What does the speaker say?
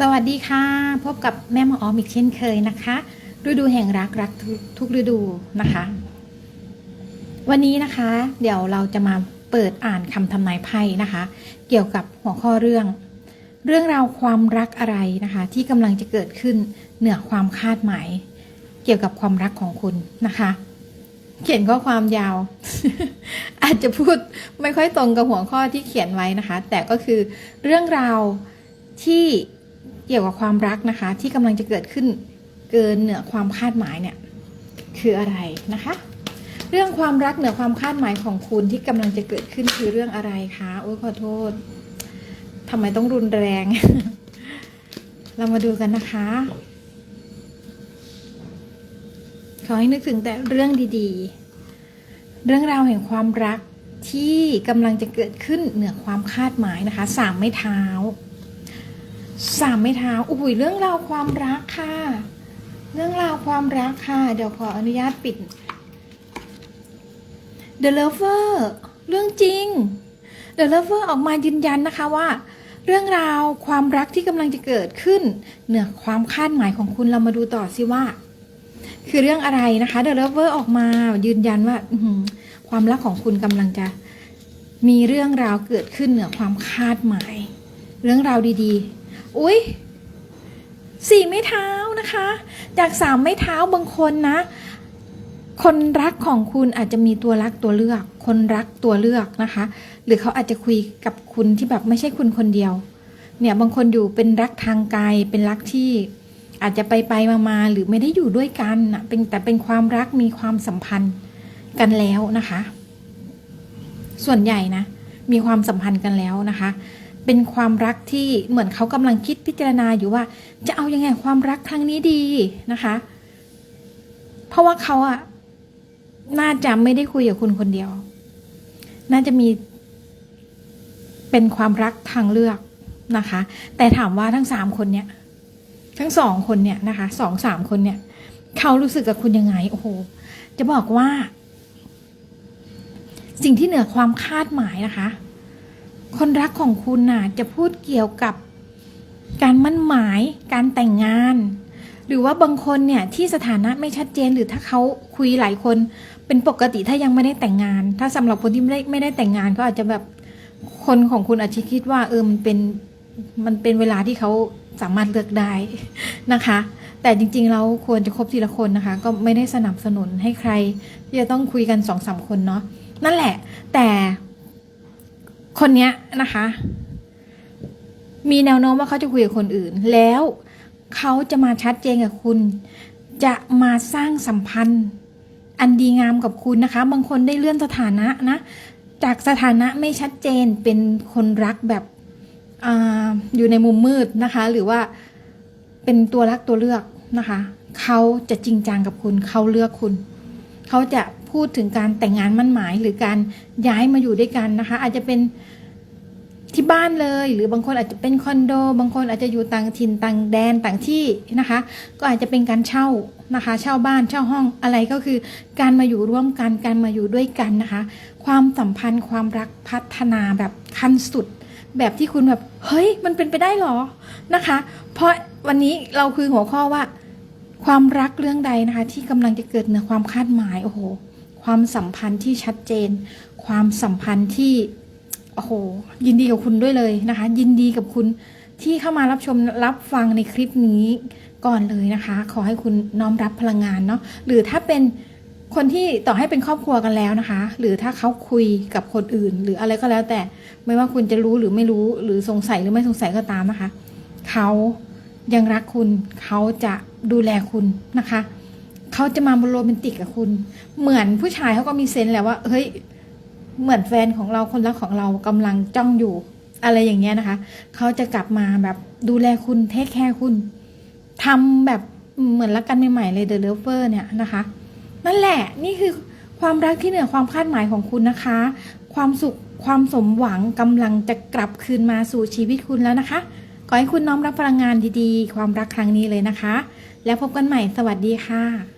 สวัสดีค่ะ พบกับแม่หมอออมอีกเช่นเคยนะคะ ฤดูแห่งรักรักทุกทุกฤดูนะคะ วันนี้นะคะ เดี๋ยวเราจะมาเปิดอ่านคำทำนายไพ่นะคะ เกี่ยวกับหัวข้อเรื่อง เรื่องราวความรักอะไรนะคะ ที่กำลังจะเกิดขึ้นเหนือความคาดหมาย เกี่ยวกับความรักของคุณนะคะ เขียนข้อความยาว อาจจะพูดไม่ค่อยตรงกับหัวข้อที่เขียนไว้นะคะ แต่ก็คือเรื่องราวที่ เกี่ยวกับความรักนะคะ ที่กำลังจะเกิดขึ้นเกินเหนือความคาดหมายเนี่ยคืออะไรนะคะ เรื่องความรักเหนือความคาดหมายของคุณที่กำลังจะเกิดขึ้นคือเรื่องอะไรคะโอ้ยขอโทษทำไมต้องรุนแรง เรามาดูกันนะคะขอให้นึกถึงแต่เรื่องดีๆ เรื่องราวแห่งความรักที่กำลังจะเกิดขึ้นเหนือความคาดหมายนะคะสามไม้เท้า สามไม้เท้าอุ้ยเรื่องราวความรักค่ะ เรื่องราวความรักค่ะ เดี๋ยวขออนุญาตปิด The Lover เรื่องจริง The Lover ออกมายืนยันนะคะว่า เรื่องราวความรักที่กำลังจะเกิดขึ้น เหนือความคาดหมายของคุณเรามาดูต่อสิว่า คือเรื่องอะไรนะคะ The Lover ออกมายืนยันว่าความรักของคุณกำลังจะมีเรื่องราวเกิดขึ้นเหนือความคาดหมาย เรื่องราวดีๆ อุ้ยสี่ไม้เท้านะคะ จากสามไม้เท้าบางคนนะ คนรักของคุณอาจจะมีตัวรักตัวเลือก คนรักตัวเลือกนะคะ หรือเขาอาจจะคุยกับคุณที่แบบไม่ใช่คุณคนเดียว เนี่ยบางคนอยู่เป็นรักทางไกลเป็นรักที่อาจจะไปไปมามาหรือไม่ได้อยู่ด้วยกันนะเป็นแต่เป็นความรักมีความสัมพันธ์กันแล้วนะคะ ส่วนใหญ่นะมีความสัมพันธ์กันแล้วนะคะ เป็นความรักที่เหมือนเขากำลังคิดพิจารณาอยู่ว่า จะเอายังไงความรักครั้งนี้ดีนะคะ เพราะว่าเขาอะน่าจะไม่ได้คุยกับคุณคนเดียว น่าจะมีเป็นความรักทางเลือกนะคะ แต่ถามว่าทั้งสามคนเนี่ย ทั้งสองคนเนี่ยนะคะสองสามคนเนี่ย เขารู้สึกกับคุณยังไง โอ้โห จะบอกว่า สิ่งที่เหนือความคาดหมายนะคะ คนรักของคุณน่ะจะพูดเกี่ยวกับการมั่นหมาย การแต่งงาน หรือว่าบางคนเนี่ยที่สถานะไม่ชัดเจนหรือถ้าเขาคุยหลายคน เป็นปกติถ้ายังไม่ได้แต่งงาน ถ้าสำหรับคนที่ไม่ได้ไม่ได้แต่งงานก็อาจจะแบบคนของคุณอาจจะคิดว่าเออมันเป็นมันเป็นเวลาที่เขาสามารถเลือกได้นะคะ แต่จริงๆเราควรจะคบทีละคนนะคะ ก็ไม่ได้สนับสนุนให้ใครที่จะต้องคุยกันสองสามคนเนาะนั่นแหละ แต่ คนเนี้ยนะคะ มีแนวโน้มว่าเขาจะคุยกับคนอื่น แล้วเขาจะมาชัดเจนกับคุณ จะมาสร้างสัมพันธ์ อันดีงามกับคุณนะคะ บางคนได้เลื่อนสถานะนะ จากสถานะไม่ชัดเจนเป็นคนรักแบบออยู่ในมุมมืดนะคะ หรือว่าเป็นตัวรักตัวเลือกนะคะ เขาจะจริงจังกับคุณ เขาเลือกคุณ เขาจะ พูดถึงการแต่งงานมั่นหมาย หรือการย้ายมาอยู่ด้วยกันนะคะ อาจจะเป็นที่บ้านเลย หรือบางคนอาจจะเป็นคอนโด บางคนอาจจะอยู่ต่างถิ่นต่างแดนต่างที่นะคะ ก็อาจจะเป็นการเช่านะคะ เช่าบ้านเช่าห้องอะไรก็คือ การมาอยู่ร่วมกันการมาอยู่ด้วยกันนะคะ ความสัมพันธ์ความรักพัฒนาแบบขั้นสุด แบบที่คุณแบบเฮ้ยมันเป็นไปได้หรอนะคะ เพราะวันนี้เราคือหัวข้อว่า ความรักเรื่องใดนะคะ ที่กำลังจะเกิดเหนือความคาดหมายโอ้โห ความสัมพันธ์ที่ชัดเจน ความสัมพันธ์ที่โอ้โหยินดีกับคุณด้วยเลยนะคะ ยินดีกับคุณที่เข้ามารับชมรับฟังในคลิปนี้ก่อนเลยนะคะ ขอให้คุณน้อมรับพลังงานเนาะหรือถ้าเป็นคนที่ต่อให้เป็นครอบครัวกันแล้วนะคะ หรือถ้าเขาคุยกับคนอื่น หรืออะไรก็แล้วแต่ไม่ว่าคุณจะรู้หรือไม่รู้หรือสงสัยหรือไม่สงสัยก็ตามนะคะ เขายังรักคุณเขาจะดูแลคุณนะคะ เขาจะมาโรแมนติกกับคุณ เหมือนผู้ชายเขาก็มีเซนส์แหละว่า เฮ้ย เหมือนแฟนของเราคนรักของเรากำลังจ้องอยู่ อะไรอย่างเงี้ยนะคะ เขาจะกลับมาแบบดูแลคุณเทคแคร์คุณทำแบบเหมือนรักกันใหม่ๆเลยเดอะเลเวอร์เนี่ยนะคะ นั่นแหละนี่คือความรักที่เหนือความคาดหมายของคุณนะคะ ความสุขความสมหวังกำลังจะกลับคืนมาสู่ชีวิตคุณแล้วนะคะขอให้คุณน้อมรับพลังงานดีๆ ความรักครั้งนี้เลยนะคะ แล้วพบกันใหม่สวัสดีค่ะ